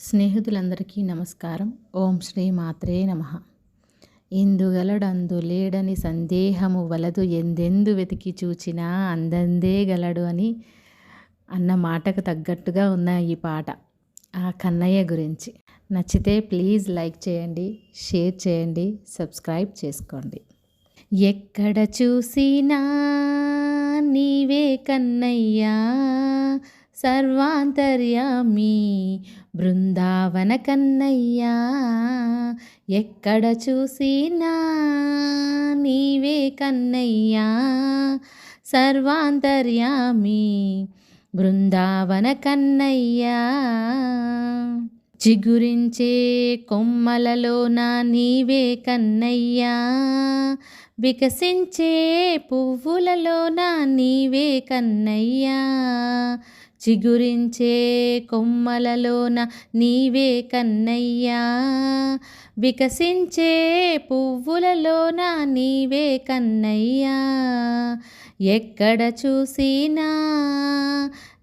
స్నేహితులందరికీ నమస్కారం. ఓం శ్రీ మాత్రే నమ. ఇందుగలడందు లేడని సందేహము వలదు ఎందెందు వెతికి చూచినా అందందే గలడు అని అన్న మాటకు తగ్గట్టుగా ఉన్న ఈ పాట ఆ కన్నయ్య గురించి. నచ్చితే ప్లీజ్ లైక్ చేయండి షేర్ చేయండి సబ్స్క్రైబ్ చేసుకోండి. ఎక్కడ చూసినా నీవే కన్నయ్యా సర్వాంతర్యామి బృందావన కన్నయ్యా ఎక్కడ చూసినా నీవే కన్నయ్యా. సర్వాంతర్యామి బృందావన కన్నయ్యా చిగురించే కొమ్మలలోన నీవే కన్నయ్యా. వికసించే పువ్వులలోన నీవే కన్నయ్యా. చిగురించే కొమ్మలలోన నీవే కన్నయ్యా. వికసించే పువ్వులలోన నీవే కన్నయ్యా. ఎక్కడ చూసినా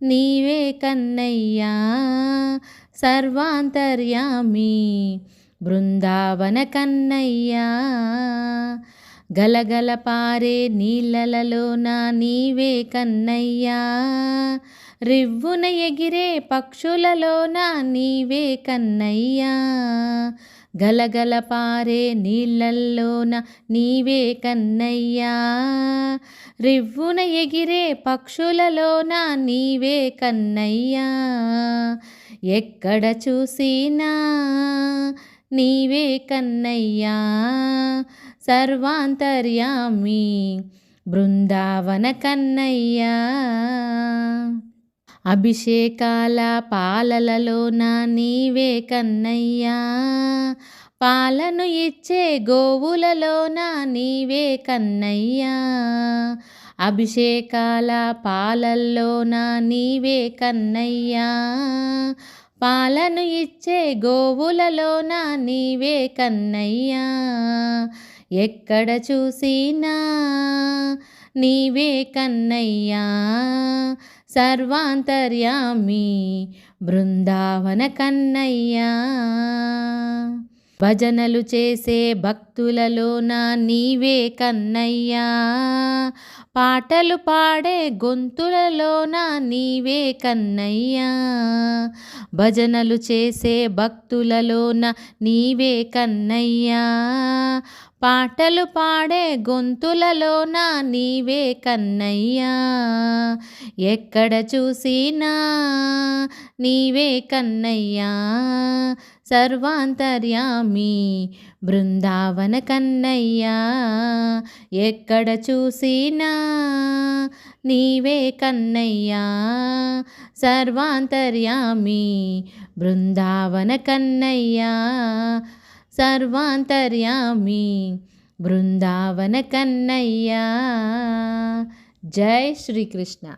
నీవే కన్నయ్యా. సర్వాంతర్యామి బృందావన కన్నయ్యా. గలగల పారే నీళ్ళలలోన నీవే కన్నయ్యా. రివ్వున ఎగిరే పక్షులలోన నీవే కన్నయ్యా. గలగల పారే నీళ్ళల్లోన నీవే కన్నయ్యా. రివ్వున ఎగిరే పక్షులలోన నీవే కన్నయ్యా. ఎక్కడ చూసినా నీవే కన్నయ్యా. సర్వాంతర్యామి బృందావన కన్నయ్య. అభిషేకాల పాలలలోన నీవే కన్నయ్యా. పాలను ఇచ్చే గోవులలోన నీవే కన్నయ్యా. అభిషేకాల పాలల్లోన నీవే కన్నయ్యా. పాలను ఇచ్చే గోవులలోన నీవే కన్నయ్యా. ఎక్కడ చూసినా నీవే కన్నయ్యా. సర్వాంతర్యామి బృందావన కన్నయ్యా. భజనలు చేసే భక్తులలోన నీవే కన్నయ్యా. పాటలు పాడే గొంతులలోన నీవే కన్నయ్యా. భజనలు చేసే భక్తులలోన నీవే కన్నయ్యా. పాటలు పాడే గొంతులలోన నీవే కన్నయ్యా. ఎక్కడ చూసినా నీవే కన్నయ్యా. సర్వాంతర్యామి బృందావన కన్నయ్యా ఎక్కడ చూసినా నీవే కన్నయ్యా. సర్వాంతర్యామి బృందావన కన్నయ్యా సర్వాంతర్యామి బృందావన కన్నయ్యా. జై శ్రీకృష్ణ.